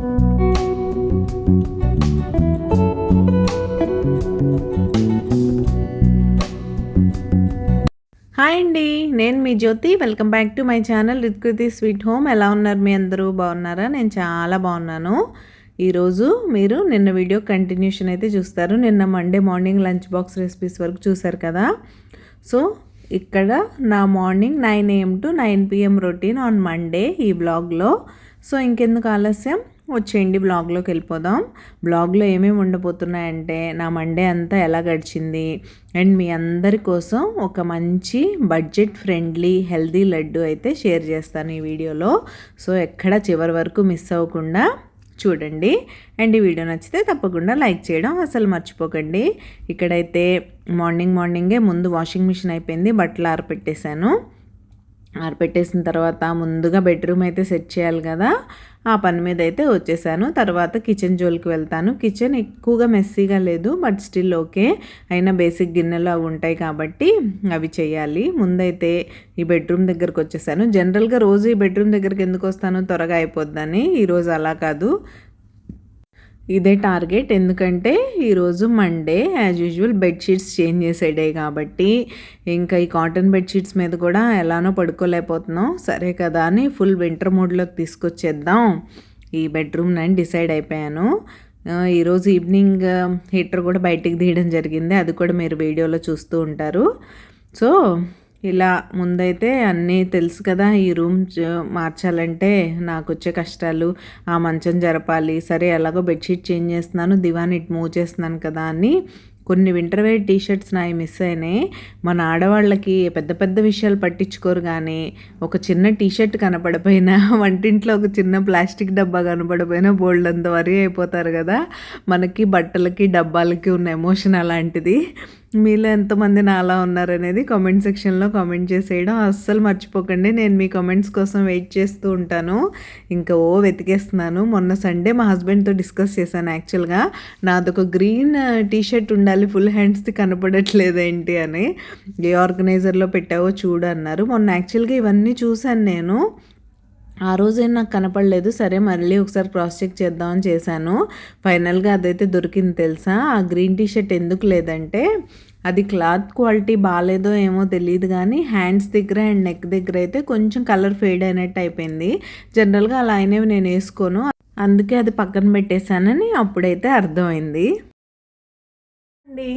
Hi అండి నేను మీ Jyothi. Welcome back to my channel Ritkriti sweet home ఎలా ఉన్నారు మీ అందరూ? బాగున్నారా? నేను చాలా బాగున్నాను. ఈరోజు మీరు నిన్న వీడియో కంటిన్యూషన్ అయితే చూస్తారు. నిన్న Monday morning lunch box recipes వరకు చూసారు కదా. సో ఇక్కడ నా morning nine AM to nine PM routine on Monday ఈ బ్లాగ్లో సో ఇంకెందుకు ఆలస్యం? వచ్చేయండి బ్లాగ్లోకి వెళ్ళిపోదాం. బ్లాగ్లో ఏమేమి ఉండబోతున్నాయంటే నా మండే అంతా ఎలా గడిచింది అండ్ మీ అందరి కోసం ఒక మంచి బడ్జెట్ ఫ్రెండ్లీ హెల్దీ లడ్డు అయితే షేర్ చేస్తాను ఈ వీడియోలో. సో ఎక్కడ చివరి వరకు మిస్ అవ్వకుండా చూడండి. అండ్ ఈ వీడియో నచ్చితే తప్పకుండా లైక్ చేయడం అసలు మర్చిపోకండి. ఇక్కడైతే మార్నింగ్ మార్నింగే ముందు వాషింగ్ మిషన్ అయిపోయింది బట్టలు ఆరపెట్టేశాను. ఆరపెట్టేసిన తర్వాత ముందుగా బెడ్రూమ్ అయితే సెట్ చేయాలి కదా. ఆ పని మీద అయితే వచ్చేసాను. తర్వాత కిచెన్ జోలికి వెళ్తాను. కిచెన్ ఎక్కువగా మెస్సీగా లేదు బట్ స్టిల్ ఓకే. అయినా బేసిక్ గిన్నెలు అవి ఉంటాయి కాబట్టి అవి చేయాలి. ముందైతే ఈ బెడ్రూమ్ దగ్గరకు వచ్చేసాను. జనరల్గా రోజు ఈ బెడ్రూమ్ దగ్గరికి ఎందుకు వస్తాను? త్వరగా అయిపోద్దని. ఈరోజు అలా కాదు. ఇదే టార్గెట్. ఎందుకంటే ఈరోజు Monday as usual bedsheets change చేసే డే కాబట్టి ఇంకా ఈ కాటన్ బెడ్షీట్స్ మీద కూడా ఎలానో పడుకోలేకపోతున్నాం. సరే కదా అని ఫుల్ వింటర్ మోడ్లోకి తీసుకొచ్చేద్దాం. ఈ బెడ్రూమ్ నేను డిసైడ్ అయిపోయాను. ఈరోజు ఈవినింగ్ హీటర్ కూడా బయటికి తీయడం జరిగింది. అది కూడా మీరు వీడియోలో చూస్తూ ఉంటారు. సో ఇలా ముందైతే అన్నీ తెలుసు కదా ఈ రూమ్ మార్చాలంటే నాకు వచ్చే కష్టాలు ఆ మంచం జరపాలి సరే ఎలాగో బెడ్షీట్ చేంజ్ చేస్తున్నాను దివాన్ ఇటు మూవ్ చేస్తున్నాను కదా అని కొన్ని వింటర్ వేర్ టీ షర్ట్స్ నాయి మిస్ అయినాయి. మన ఆడవాళ్ళకి పెద్ద పెద్ద విషయాలు పట్టించుకోరు కానీ ఒక చిన్న టీ షర్ట్ కనపడిపోయినా వంటింట్లో ఒక చిన్న ప్లాస్టిక్ డబ్బా కనపడిపోయినా బోల్డ్ అంత వరి అయిపోతారు కదా. మనకి బట్టలకి డబ్బాలకి ఉన్న ఎమోషన్ అలాంటిది. మీలో ఎంతమంది నాలా ఉన్నారనేది కామెంట్ సెక్షన్లో కామెంట్ చేసేయడం. అస్సలు మర్చిపోకండి. నేను మీ కామెంట్స్ కోసం వెయిట్ చేస్తూ ఉంటాను. ఇంకా ఓ వెతికేస్తున్నాను. మొన్న సండే మా హస్బెండ్తో డిస్కస్ చేశాను యాక్చువల్గా నాదొక గ్రీన్ టీ షర్ట్ ఉండాలి. ఫుల్ హ్యాండ్స్ది కనపడట్లేదు ఏంటి అని. ఏ ఆర్గనైజర్లో పెట్టావో చూడు అన్నారు. మొన్న యాక్చువల్గా ఇవన్నీ చూశాను నేను. ఆ రోజేం నాకు కనపడలేదు. సరే మళ్ళీ ఒకసారి క్రాస్ చెక్ చేద్దామని చేశాను. ఫైనల్గా అదైతే దొరికింది తెలుసా? ఆ గ్రీన్ టీ షర్ట్ ఎందుకు లేదంటే అది క్లాత్ క్వాలిటీ బాగాలేదో ఏమో తెలియదు కానీ హ్యాండ్స్ దగ్గర అండ్ నెక్ దగ్గర అయితే కొంచెం కలర్ ఫేడ్ అయినట్టు అయిపోయింది. జనరల్గా అలా అయినవి నేను వేసుకోను. అందుకే అది పక్కన పెట్టేశానని అప్పుడైతే అర్థమైంది. అండి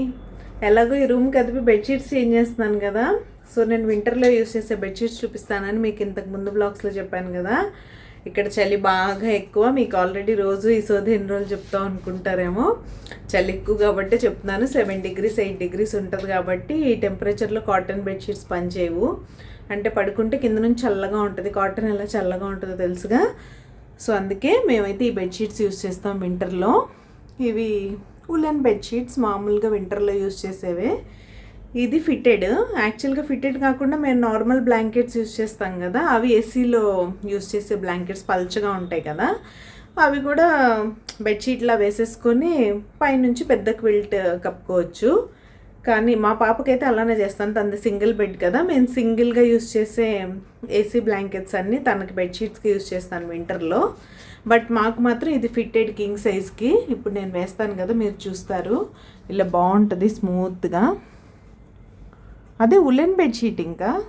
ఎలాగో ఈ రూమ్ కదిపి బెడ్షీట్స్ చేంజ్ చేస్తున్నాను కదా. సో నేను వింటర్లో యూస్ చేసే బెడ్షీట్స్ చూపిస్తానని మీకు ఇంతకు ముందు బ్లాగ్స్లో చెప్పాను కదా. ఇక్కడ చలి బాగా ఎక్కువ మీకు ఆల్రెడీ రోజు ఈ సోది ఎన్ని రోజులు చెప్తాం అనుకుంటారేమో. చలి ఎక్కువ కాబట్టి చెప్తున్నాను. సెవెన్ డిగ్రీస్ ఎయిట్ డిగ్రీస్ ఉంటుంది కాబట్టి ఈ టెంపరేచర్లో కాటన్ బెడ్షీట్స్ పనిచేయవు. అంటే పడుకుంటే కింద నుంచి చల్లగా ఉంటుంది కాటన్ ఎలా చల్లగా ఉంటుందో తెలుసుగా. సో అందుకే మేమైతే ఈ బెడ్షీట్స్ యూస్ చేస్తాం వింటర్లో. ఇవి ఉలెన్ బెడ్షీట్స్ మామూలుగా వింటర్లో యూస్ చేసేవే. ఇది ఫిట్టెడ్. యాక్చువల్గా ఫిట్టెడ్ కాకుండా మేము నార్మల్ బ్లాంకెట్స్ యూస్ చేస్తాం కదా. అవి ఏసీలో యూస్ చేసే బ్లాంకెట్స్ పల్చగా ఉంటాయి కదా. అవి కూడా బెడ్షీట్లా వేసేసుకొని పైనుంచి పెద్ద క్విల్ట్ కప్పుకోవచ్చు. కానీ మా పాపకైతే అలానే చేస్తాను. తనది సింగిల్ బెడ్ కదా. మేము సింగిల్గా యూస్ చేసే ఏసీ బ్లాంకెట్స్ అన్నీ తనకి బెడ్షీట్స్కి యూస్ చేస్తాను వింటర్లో బట్ మాకు మాత్రం ఇది ఫిట్టెడ్ కింగ్ సైజ్కి ఇప్పుడు నేను వేస్తాను కదా మీరు చూస్తారు. ఇలా బాగుంటుంది స్మూత్గా అదే ఉలెన్ బెడ్షీట్ ఇంకా.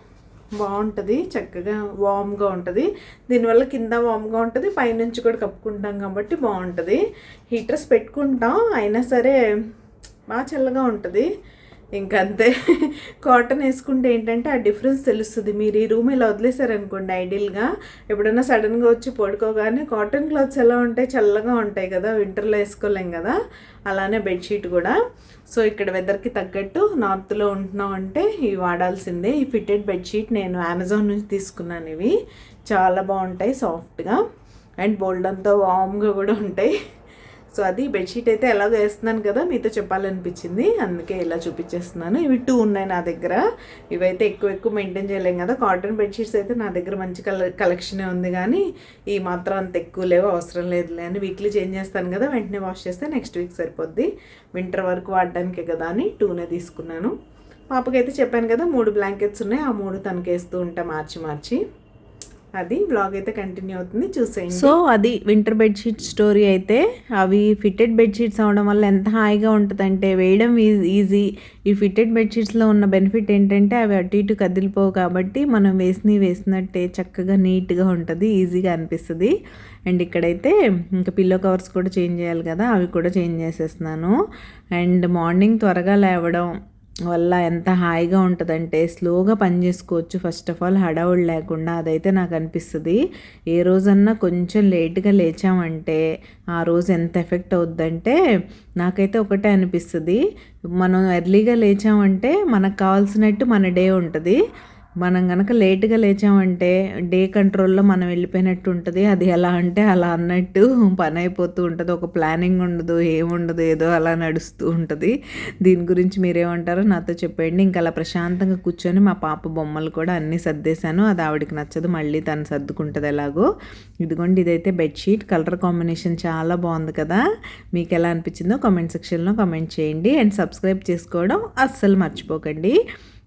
బాగుంటుంది చక్కగా వామ్గా ఉంటుంది. దీనివల్ల కింద వామ్గా ఉంటుంది పైనుంచి కూడా కప్పుకుంటాం కాబట్టి బాగుంటుంది. హీటర్స్ పెట్టుకుంటాం అయినా సరే బాగా చల్లగా ఉంటుంది. ఇంకంతే. కాటన్ వేసుకుంటే ఏంటంటే ఆ డిఫరెన్స్ తెలుస్తుంది. మీరు ఈ రూమ్ ఇలా వదిలేసారనుకోండి ఐడియల్గా. ఎప్పుడైనా సడన్గా వచ్చి పడుకోగానే కాటన్ క్లాత్స్ ఎలా ఉంటాయి? చల్లగా ఉంటాయి కదా వింటర్లో వేసుకోలేం కదా. అలానే బెడ్షీట్ కూడా. సో ఇక్కడ వెదర్కి తగ్గట్టు నార్త్లో ఉంటున్నాం అంటే ఇవి వాడాల్సిందే. ఈ ఫిట్టెడ్ బెడ్షీట్ నేను అమెజాన్ నుంచి తీసుకున్నాను ఇవి. చాలా బాగుంటాయి సాఫ్ట్గా. అండ్ బోల్డ్ అంతా వామ్గా కూడా ఉంటాయి. సో అది బెడ్షీట్ అయితే ఎలాగో వేస్తున్నాను కదా మీతో చెప్పాలనిపించింది. అందుకే ఇలా చూపించేస్తున్నాను. ఇవి టూ ఉన్నాయి నా దగ్గర. ఇవైతే ఎక్కువ ఎక్కువ మెయింటైన్ చేయలేం కదా. కాటన్ బెడ్షీట్స్ అయితే నా దగ్గర మంచి కల కలెక్షనే ఉంది కానీ ఈ మాత్రం అంత ఎక్కువ లేవు అవసరం లేదులే అని వీక్లీ చేంజ్ చేస్తాను కదా వెంటనే వాష్ చేస్తే నెక్స్ట్ వీక్ సరిపోద్ది. వింటర్ వరకు వాడడానికే కదా అని టూనే తీసుకున్నాను. పాపకైతే చెప్పాను కదా మూడు బ్లాంకెట్స్ ఉన్నాయి. ఆ మూడు తనకేస్తూ ఉంటా మార్చి మార్చి. అది బ్లాగ్ అయితే కంటిన్యూ అవుతుంది. చూసేయండి. సో అది వింటర్ బెడ్షీట్ స్టోరీ అయితే అవి ఫిట్టెడ్ బెడ్షీట్స్ అవడం వల్ల ఎంత హాయిగా ఉంటుందంటే వేయడం ఈజీ ఈ ఫిట్టెడ్ బెడ్షీట్స్లో ఉన్న బెనిఫిట్ ఏంటంటే అవి అటు ఇటు కదిలిపోవు కాబట్టి మనం వేసినవి వేసినట్టే చక్కగా నీట్గా ఉంటుంది ఈజీగా అనిపిస్తుంది. అండ్ ఇక్కడైతే ఇంకా పిల్లో కవర్స్ కూడా చేంజ్ చేయాలి కదా అవి కూడా చేంజ్ చేసేస్తున్నాను. అండ్ మార్నింగ్ త్వరగా లేవడం వల్ల ఎంత హాయిగా ఉంటుందంటే స్లోగా పని చేసుకోవచ్చు. ఫస్ట్ ఆఫ్ ఆల్ హడావుడు లేకుండా అదైతే నాకు అనిపిస్తుంది. ఏ రోజన్నా కొంచెం లేట్గా లేచామంటే ఆ రోజు ఎంత ఎఫెక్ట్ అవుద్దంటే నాకైతే ఒకటే అనిపిస్తుంది. మనం ఎర్లీగా లేచామంటే మనకు కావాల్సినట్టు మన డే ఉంటుంది. మనం కనుక లేట్గా లేచామంటే డే కంట్రోల్లో మనం వెళ్ళిపోయినట్టు ఉంటుంది. అది ఎలా అంటే అలా అన్నట్టు పని అయిపోతూ ఉంటుంది. ఒక ప్లానింగ్ ఉండదు ఏముండదు ఏదో అలా నడుస్తూ ఉంటుంది. దీని గురించి మీరేమంటారో నాతో చెప్పండి ఇంకా అలా ప్రశాంతంగా కూర్చొని మా పాప బొమ్మలు కూడా అన్నీ సర్దేశాను. అది ఆవిడకి నచ్చదు మళ్ళీ తను సర్దుకుంటుంది ఎలాగో. ఇదిగోండి ఇదైతే బెడ్షీట్. కలర్ కాంబినేషన్ చాలా బాగుంది కదా. మీకు ఎలా అనిపించిందో కామెంట్ సెక్షన్లో కామెంట్ చేయండి. అండ్ సబ్స్క్రైబ్ చేసుకోవడం అస్సలు మర్చిపోకండి.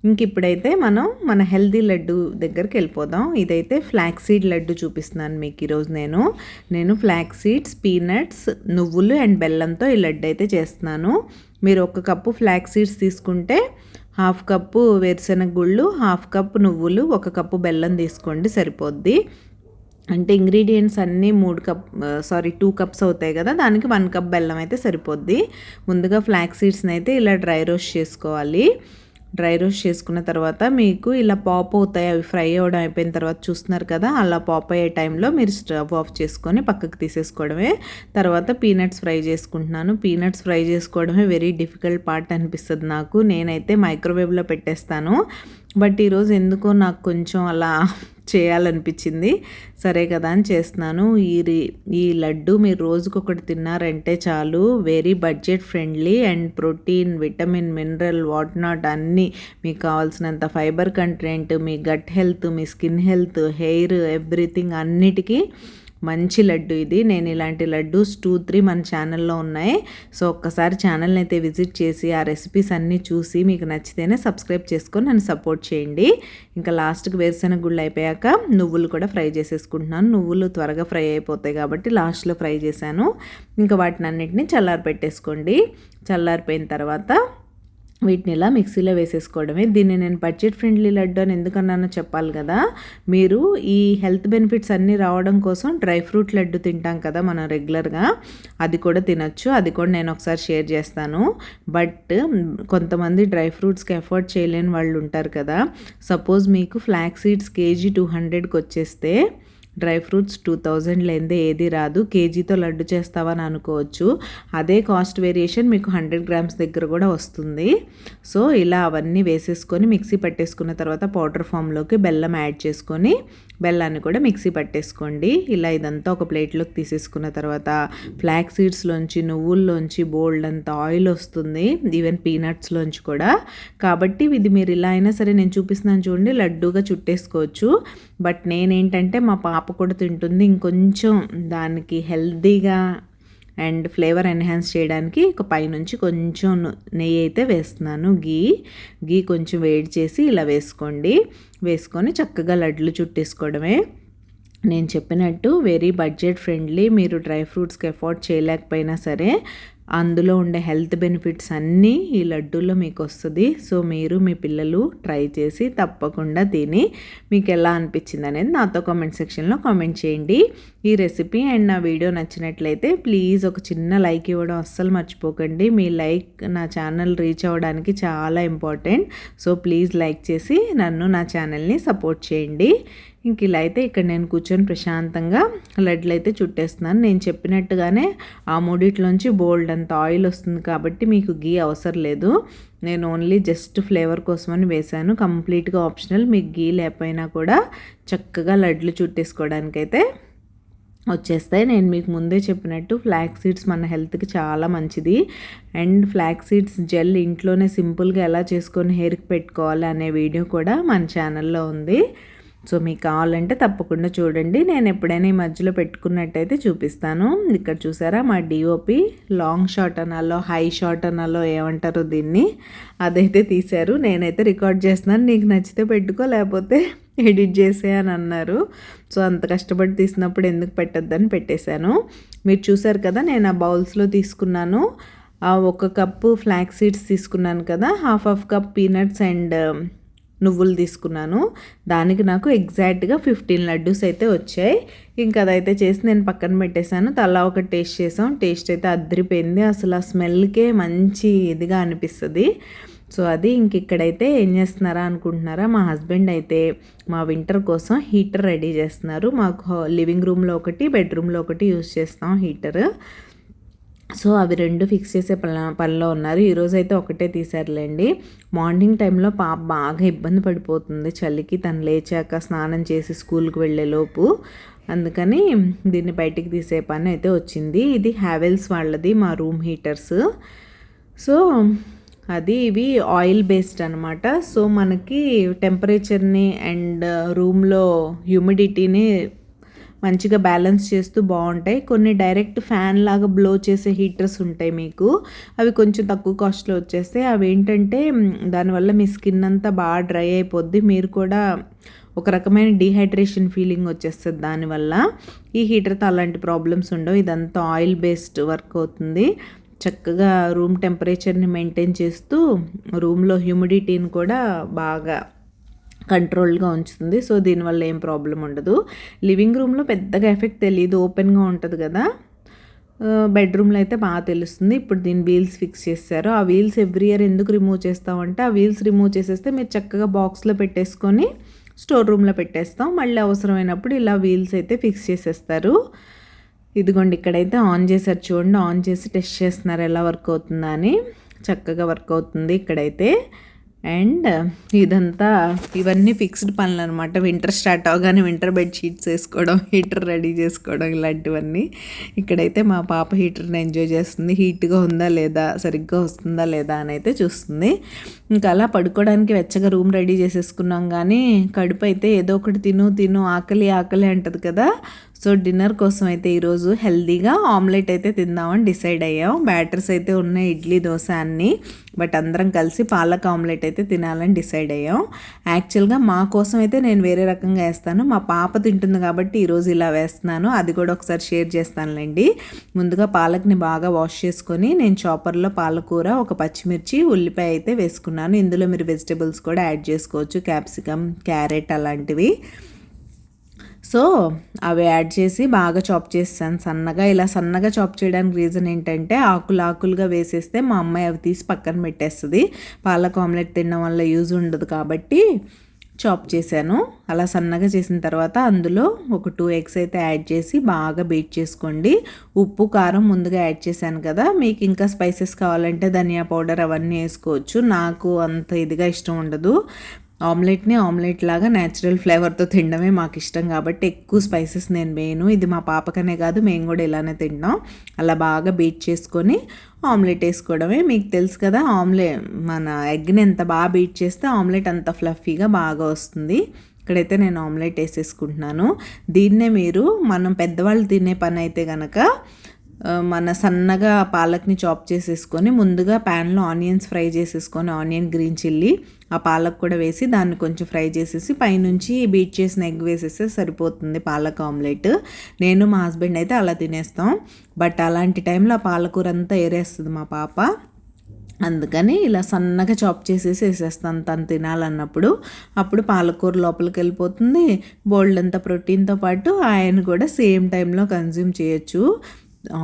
ఇంక ఇప్పుడైతే మనం మన హెల్దీ లడ్డు దగ్గరికి వెళ్ళిపోదాం. ఇదైతే ఫ్లాక్ సీడ్ లడ్డు చూపిస్తున్నాను మీకు ఈరోజు నేను. నేను ఫ్లాక్ సీడ్స్ పీనట్స్ నువ్వులు అండ్ బెల్లంతో ఈ లడ్డు అయితే చేస్తున్నాను. మీరు ఒక కప్పు ఫ్లాక్ సీడ్స్ తీసుకుంటే హాఫ్ కప్పు వేరుశెనగ గుళ్ళు హాఫ్ కప్ నువ్వులు ఒక కప్పు బెల్లం తీసుకోండి సరిపోద్ది. అంటే ఇంగ్రీడియంట్స్ అన్నీ మూడు కప్ సారీ టూ కప్స్ అవుతాయి కదా దానికి వన్ కప్ బెల్లం అయితే సరిపోద్ది. ముందుగా ఫ్లాక్ సీడ్స్ని అయితే ఇలా డ్రై రోస్ట్ చేసుకోవాలి. డ్రై రోస్ట్ చేసుకున్న తర్వాత మీకు ఇలా పాప్ అవుతాయి అవి ఫ్రై అవ్వడం అయిపోయిన తర్వాత చూస్తున్నారు కదా అలా పాప్ అయ్యే టైంలో మీరు స్టవ్ ఆఫ్ చేసుకొని పక్కకు తీసేసుకోవడమే. తర్వాత పీనట్స్ ఫ్రై చేసుకుంటున్నాను. పీనట్స్ ఫ్రై చేసుకోవడమే వెరీ డిఫికల్ట్ పార్ట్ అనిపిస్తుంది నాకు. నేనైతే మైక్రోవేవ్లో పెట్టేస్తాను. బట్ ఈరోజు ఎందుకో నాకు కొంచెం అలా చేయాలనిపించింది. సరే కదా అని చేస్తున్నాను. ఈ ఈ లడ్డు మీరు రోజుకొకటి తిన్నారంటే చాలు. Very budget friendly and protein vitamin mineral what not అన్నీ మీకు కావాల్సినంత ఫైబర్ కంటెంట్ మీ గట్ హెల్త్ మీ స్కిన్ హెల్త్ హెయిర్ ఎవ్రీథింగ్ అన్నిటికీ మంచి లడ్డు ఇది. నేను ఇలాంటి లడ్డూస్ టూ త్రీ మన ఛానల్లో ఉన్నాయి. సో ఒక్కసారి ఛానల్ని అయితే విజిట్ చేసి ఆ రెసిపీస్ అన్నీ చూసి మీకు నచ్చితేనే సబ్స్క్రైబ్ చేసుకొని నన్ను సపోర్ట్ చేయండి. ఇంకా లాస్ట్కి వేరుశెనగ గుళ్ళు అయిపోయాక నువ్వులు కూడా ఫ్రై చేసేసుకుంటున్నాను. నువ్వులు త్వరగా ఫ్రై అయిపోతాయి కాబట్టి లాస్ట్లో ఫ్రై చేశాను. ఇంకా వాటిని అన్నింటినీ చల్లారి పెట్టేసుకోండి చల్లారిపోయిన తర్వాత వీటిని ఇలా మిక్సీలో వేసేసుకోవడమే. దీన్ని నేను బడ్జెట్ ఫ్రెండ్లీ లడ్డు అని ఎందుకన్నానో చెప్పాలి కదా. మీరు ఈ హెల్త్ బెనిఫిట్స్ అన్నీ రావడం కోసం డ్రై ఫ్రూట్ లడ్డు తింటాం కదా మనం రెగ్యులర్గా. అది కూడా తినొచ్చు. అది కూడా నేను ఒకసారి షేర్ చేస్తాను. బట్ కొంతమంది డ్రై ఫ్రూట్స్కి ఎఫోర్డ్ చేయలేని వాళ్ళు ఉంటారు కదా. సపోజ్ మీకు ఫ్లాక్ సీడ్స్ కేజీ టూ హండ్రెడ్కి వచ్చేస్తే డ్రై ఫ్రూట్స్ టూ థౌజండ్ లేనిదే ఏది రాదు. కేజీతో లడ్డు చేస్తావని అనుకోవచ్చు. అదే కాస్ట్ వేరియేషన్ మీకు హండ్రెడ్ గ్రామ్స్ దగ్గర కూడా వస్తుంది. సో ఇలా అవన్నీ వేసేసుకొని మిక్సీ పట్టేసుకున్న తర్వాత పౌడర్ ఫామ్లోకి బెల్లం యాడ్ చేసుకొని బెల్లాన్ని కూడా మిక్సీ పట్టేసుకోండి. ఇలా ఇదంతా ఒక ప్లేట్లోకి తీసేసుకున్న తర్వాత ఫ్లాక్ సీడ్స్లోంచి నువ్వుల్లోంచి బోల్డ్ అంత ఆయిల్ వస్తుంది. ఈవెన్ పీనట్స్లోంచి కూడా. కాబట్టి ఇది మీరు ఇలా అయినా సరే నేను చూపిస్తున్నాను చూడండి లడ్డూగా చుట్టేసుకోవచ్చు. బట్ నేనేంటంటే మా పాప కూడా తింటుంది. ఇంకొంచెం దానికి హెల్తీగా అండ్ ఫ్లేవర్ ఎన్హాన్స్ చేయడానికి ఒక పైనుంచి కొంచెం నెయ్యి అయితే వేస్తున్నాను. గీ గీ కొంచెం వేడి చేసి ఇలా వేసుకోండి. వేసుకొని చక్కగా లడ్లు చుట్టేసుకోవడమే. నేను చెప్పినట్టు వెరీ బడ్జెట్ ఫ్రెండ్లీ మీరు డ్రై ఫ్రూట్స్కి ఎఫోర్డ్ చేయలేకపోయినా సరే అందులో ఉండే హెల్త్ బెనిఫిట్స్ అన్నీ ఈ లడ్డూలో మీకు వస్తుంది సో మీరు మీ పిల్లలు ట్రై చేసి తప్పకుండా తిని మీకు ఎలా అనిపించింది అనేది నాతో కామెంట్ సెక్షన్లో కామెంట్ చేయండి. ఈ రెసిపీ అండ్ నా వీడియో నచ్చినట్లయితే ప్లీజ్ ఒక చిన్న లైక్ ఇవ్వడం అస్సలు మర్చిపోకండి. మీ లైక్ నా ఛానల్ రీచ్ అవ్వడానికి చాలా ఇంపార్టెంట్. సో ప్లీజ్ లైక్ చేసి నన్ను నా ఛానల్ని సపోర్ట్ చేయండి. ఇంక ఇలా అయితే ఇక్కడ నేను కూర్చొని ప్రశాంతంగా లడ్లు అయితే చుట్టేస్తున్నాను. నేను చెప్పినట్టుగానే ఆ మూడిట్లోంచి బోల్డ్ అంత ఆయిల్ వస్తుంది కాబట్టి మీకు గీ అవసరం లేదు. నేను ఓన్లీ జస్ట్ ఫ్లేవర్ కోసమని వేశాను. కంప్లీట్గా ఆప్షనల్ మీకు గీ లేకపోయినా కూడా చక్కగా లడ్లు చుట్టేసుకోవడానికైతే వచ్చేస్తాయి. నేను మీకు ముందే చెప్పినట్టు ఫ్లాక్ సీడ్స్ మన హెల్త్కి చాలా మంచిది. అండ్ ఫ్లాక్ సీడ్స్ జెల్ ఇంట్లోనే సింపుల్గా ఎలా చేసుకొని హెయిర్కి పెట్టుకోవాలి అనే వీడియో కూడా మన ఛానల్లో ఉంది. సో మీకు కావాలంటే తప్పకుండా చూడండి. నేను ఎప్పుడైనా ఈ మధ్యలో పెట్టుకున్నట్టయితే చూపిస్తాను. ఇక్కడ చూసారా మా డిఓపి లాంగ్ షార్ట్ అనాలో హై షార్ట్ అనాలో ఏమంటారు దీన్ని. అదైతే తీశారు. నేనైతే రికార్డ్ చేస్తున్నాను. నీకు నచ్చితే పెట్టుకో లేకపోతే ఎడిట్ చేసే అని అన్నారు. సో అంత కష్టపడి తీసినప్పుడు ఎందుకు పెట్టొద్దని పెట్టేశాను. మీరు చూసారు కదా నేను ఆ బౌల్స్లో తీసుకున్నాను. ఆ ఒక కప్పు ఫ్లాక్ సీడ్స్ తీసుకున్నాను కదా half half cup peanuts and నువ్వులు తీసుకున్నాను. దానికి నాకు ఎగ్జాక్ట్గా ఫిఫ్టీన్ లడ్డూస్ అయితే వచ్చాయి. ఇంకా అదైతే చేసి నేను పక్కన పెట్టేశాను. తలా ఒక టేస్ట్ చేసాం. టేస్ట్ అయితే అద్దరిపోయింది అసలు ఆ స్మెల్కే మంచి ఇదిగా అనిపిస్తుంది. సో అది ఇంక ఇక్కడైతే ఏం చేస్తున్నారా అనుకుంటున్నారా? మా హస్బెండ్ అయితే మా వింటర్ కోసం హీటర్ రెడీ చేస్తున్నారు. మాకు లివింగ్ రూమ్లో ఒకటి బెడ్రూమ్లో ఒకటి యూస్ చేస్తాం హీటర్ సో అవి రెండు ఫిక్స్ చేసే పని పనిలో ఉన్నారు. ఈరోజు అయితే ఒకటే తీశారులేండి. మార్నింగ్ టైంలో పాప బాగా ఇబ్బంది పడిపోతుంది చలికి. తను లేచాక స్నానం చేసి స్కూల్కి వెళ్ళేలోపు అందుకని దీన్ని బయటికి తీసే పని అయితే వచ్చింది. ఇది హ్యావెల్స్ వాళ్ళది మా రూమ్ హీటర్స్. సో అది ఇవి ఆయిల్ బేస్డ్ అనమాట సో మనకి టెంపరేచర్ని అండ్ రూమ్లో హ్యూమిడిటీని మంచిగా బ్యాలెన్స్ చేస్తూ బాగుంటాయి. కొన్ని డైరెక్ట్ ఫ్యాన్ లాగా బ్లో చేసే హీటర్స్ ఉంటాయి మీకు. అవి కొంచెం తక్కువ కాస్ట్లో వచ్చేస్తాయి. అవి ఏంటంటే దానివల్ల మీ స్కిన్ అంతా బాగా డ్రై అయిపోద్ది. మీరు కూడా ఒక రకమైన డిహైడ్రేషన్ ఫీలింగ్ వచ్చేస్తుంది దానివల్ల. ఈ హీటర్తో అలాంటి ప్రాబ్లమ్స్ ఉండవు. ఇదంతా ఆయిల్ బేస్డ్ వర్క్ అవుతుంది. చక్కగా రూమ్ టెంపరేచర్ని మెయింటైన్ చేస్తూ రూమ్లో హ్యూమిడిటీని కూడా బాగా కంట్రోల్గా ఉంచుతుంది. సో దీనివల్ల ఏం ప్రాబ్లం ఉండదు. లివింగ్ రూమ్లో పెద్దగా ఎఫెక్ట్ తెలియదు ఓపెన్గా ఉంటుంది కదా. బెడ్రూమ్లో అయితే బాగా తెలుస్తుంది. ఇప్పుడు దీని వీల్స్ ఫిక్స్ చేస్తారు ఆ వీల్స్ ఎవ్రీ ఇయర్ ఎందుకు రిమూవ్ చేస్తామంటే ఆ వీల్స్ రిమూవ్ చేసేస్తే మీరు చక్కగా బాక్స్లో పెట్టేసుకొని స్టోర్ రూమ్లో పెట్టేస్తాం. మళ్ళీ అవసరమైనప్పుడు ఇలా వీల్స్ అయితే ఫిక్స్ చేసేస్తారు. ఇదిగోండి ఇక్కడైతే ఆన్ చేశారు చూడండి. ఆన్ చేసి టెస్ట్ చేస్తున్నారు. ఎలా వర్క్ అవుతుందా అని. చక్కగా వర్క్ అవుతుంది ఇక్కడైతే. అండ్ ఇదంతా ఇవన్నీ ఫిక్స్డ్ పనులు అనమాట వింటర్ స్టార్ట్ అవగానే వింటర్ బెడ్ షీట్స్ వేసుకోవడం హీటర్ రెడీ చేసుకోవడం ఇలాంటివన్నీ. ఇక్కడైతే మా పాప హీటర్ని ఎంజాయ్ చేస్తుంది. హీట్గా ఉందా లేదా సరిగ్గా వస్తుందా లేదా అని అయితే చూస్తుంది. ఇంకా అలా పడుకోవడానికి వెచ్చగా రూమ్ రెడీ చేసేసుకున్నాం కానీ కడుపు అయితే ఏదో ఒకటి తిను తిను ఆకలి ఆకలి అంటది కదా. సో డిన్నర్ కోసం అయితే ఈరోజు హెల్దీగా ఆమ్లెట్ అయితే తిందామని డిసైడ్ అయ్యాం. బ్యాటర్స్ అయితే ఉన్నాయి ఇడ్లీ దోశ అన్నీ. బట్ అందరం కలిసి పాలక్ ఆమ్లెట్ అయితే తినాలని డిసైడ్ అయ్యాం. యాక్చువల్గా మా కోసం అయితే నేను వేరే రకంగా వేస్తాను. మా పాప తింటుంది కాబట్టి ఈరోజు ఇలా వేస్తున్నాను. అది కూడా ఒకసారి షేర్ చేస్తానులేండి. ముందుగా పాలక్ని బాగా వాష్ చేసుకొని నేను చాపర్లో పాలకూర ఒక పచ్చిమిర్చి ఉల్లిపాయ అయితే వేసుకున్నాను. ఇందులో మీరు వెజిటేబుల్స్ కూడా యాడ్ చేసుకోవచ్చు. క్యాప్సికమ్ క్యారెట్ అలాంటివి. సో అవి యాడ్ చేసి బాగా చాప్ చేస్తాను. సన్నగా ఇలా సన్నగా చాప్ చేయడానికి రీజన్ ఏంటంటే ఆకులు ఆకులుగా వేసేస్తే మా అమ్మాయి అవి తీసి పక్కన పెట్టేస్తుంది. పాలక్ ఆమ్లెట్ తినడం వల్ల యూజ్ ఉండదు కాబట్టి చాప్ చేశాను. అలా సన్నగా చేసిన తర్వాత అందులో ఒక టూ ఎగ్స్ అయితే యాడ్ చేసి బాగా బీట్ చేసుకోండి. ఉప్పు కారం ముందుగా యాడ్ చేశాను కదా. మీకు ఇంకా స్పైసెస్ కావాలంటే ధనియా పౌడర్ అవన్నీ వేసుకోవచ్చు. నాకు అంత ఇదిగా ఇష్టం ఉండదు. ఆమ్లెట్ని ఆమ్లెట్ లాగా న్యాచురల్ ఫ్లేవర్తో తినడమే మాకు ఇష్టం కాబట్టి ఎక్కువ స్పైసెస్ నేను వేయను. ఇది మా పాపకనే కాదు మేము కూడా ఇలానే తింటాం అలా బాగా బీట్ చేసుకొని ఆమ్లెట్ వేసుకోవడమే. మీకు తెలుసు కదా ఆమ్లెట్ మన ఎగ్ని ఎంత బాగా బీట్ చేస్తే ఆమ్లెట్ అంత ఫ్లఫీగా బాగా వస్తుంది. ఇక్కడైతే నేను ఆమ్లెట్ వేసేసుకుంటున్నాను. దీన్నే మీరు మనం పెద్దవాళ్ళు తినే పని అయితే కనుక మన సన్నగా పాలక్ని చాప్ చేసేసుకొని ముందుగా ప్యాన్లో ఆనియన్స్ ఫ్రై చేసేసుకొని ఆనియన్ గ్రీన్ చిల్లీ ఆ పాలక్ కూడా వేసి దాన్ని కొంచెం ఫ్రై చేసేసి పైనుంచి బీట్ చేసిన ఎగ్ వేసేస్తే సరిపోతుంది పాలక్ ఆమ్లెట్. నేను మా హస్బెండ్ అయితే అలా తినేస్తాం. బట్ అలాంటి టైంలో ఆ పాలకూర అంతా ఏరేస్తుంది మా పాప. అందుకని ఇలా సన్నగా చాప్ చేసేసి వేసేస్తాను తను తినాలన్నప్పుడు. అప్పుడు పాలకూర లోపలికి వెళ్ళిపోతుంది. బోల్డ్ అంత ప్రోటీన్తో పాటు ఆయన కూడా సేమ్ టైంలో కన్జ్యూమ్ చేయొచ్చు.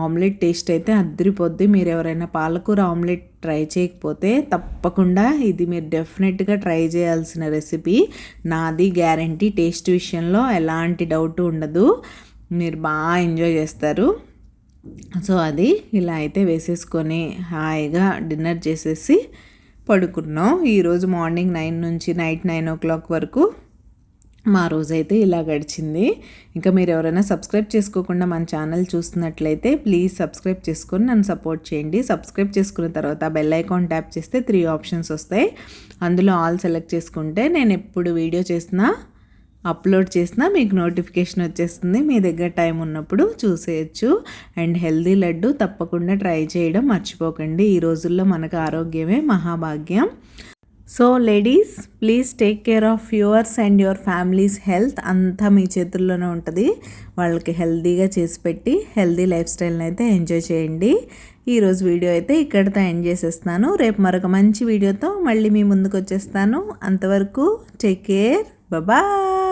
ఆమ్లెట్ టేస్ట్ అయితే అద్దరిపోద్ది. మీరు ఎవరైనా పాలకూర ఆమ్లెట్ ట్రై చేయకపోతే తప్పకుండా ఇది మీరు డెఫినెట్గా ట్రై చేయాల్సిన రెసిపీ. నాది గ్యారంటీ టేస్ట్ విషయంలో ఎలాంటి డౌట్ ఉండదు. మీరు బాగా ఎంజాయ్ చేస్తారు. సో అది ఇలా అయితే వేసేసుకొని హాయిగా డిన్నర్ చేసేసి పడుకున్నాం. ఈరోజు మార్నింగ్ నైన్ నుంచి నైట్ నైన్ ఓ క్లాక్ వరకు మా రోజైతే ఇలా గడిచింది. ఇంకా మీరు ఎవరైనా సబ్స్క్రైబ్ చేసుకోకుండా మన ఛానల్ చూస్తున్నట్లయితే ప్లీజ్ సబ్స్క్రైబ్ చేసుకొని నన్ను సపోర్ట్ చేయండి. సబ్స్క్రైబ్ చేసుకున్న తర్వాత బెల్ ఐకాన్ ట్యాప్ చేస్తే త్రీ ఆప్షన్స్ వస్తాయి. అందులో ఆల్ సెలెక్ట్ చేసుకుంటే నేను ఎప్పుడు వీడియో చేసినా అప్లోడ్ చేసినా మీకు నోటిఫికేషన్ వచ్చేస్తుంది. మీ దగ్గర టైం ఉన్నప్పుడు చూసేయచ్చు. అండ్ హెల్దీ లడ్డు తప్పకుండా ట్రై చేయడం మర్చిపోకండి. ఈ రోజుల్లో మనకు ఆరోగ్యమే మహాభాగ్యం. So ladies please take care of yours and your families health అంతా మీ చేతుల్లోనే ఉంటుంది. వాళ్ళకి హెల్తీగా చేసి పెట్టి హెల్తీ లైఫ్ స్టైల్ని అయితే ఎంజాయ్ చేయండి. ఈరోజు వీడియో అయితే ఇక్కడితో ఎండ్ చేసేస్తాను రేపు మరొక మంచి వీడియోతో మళ్ళీ మీ ముందుకు వచ్చేస్తాను. అంతవరకు టేక్ కేర్ బాయ్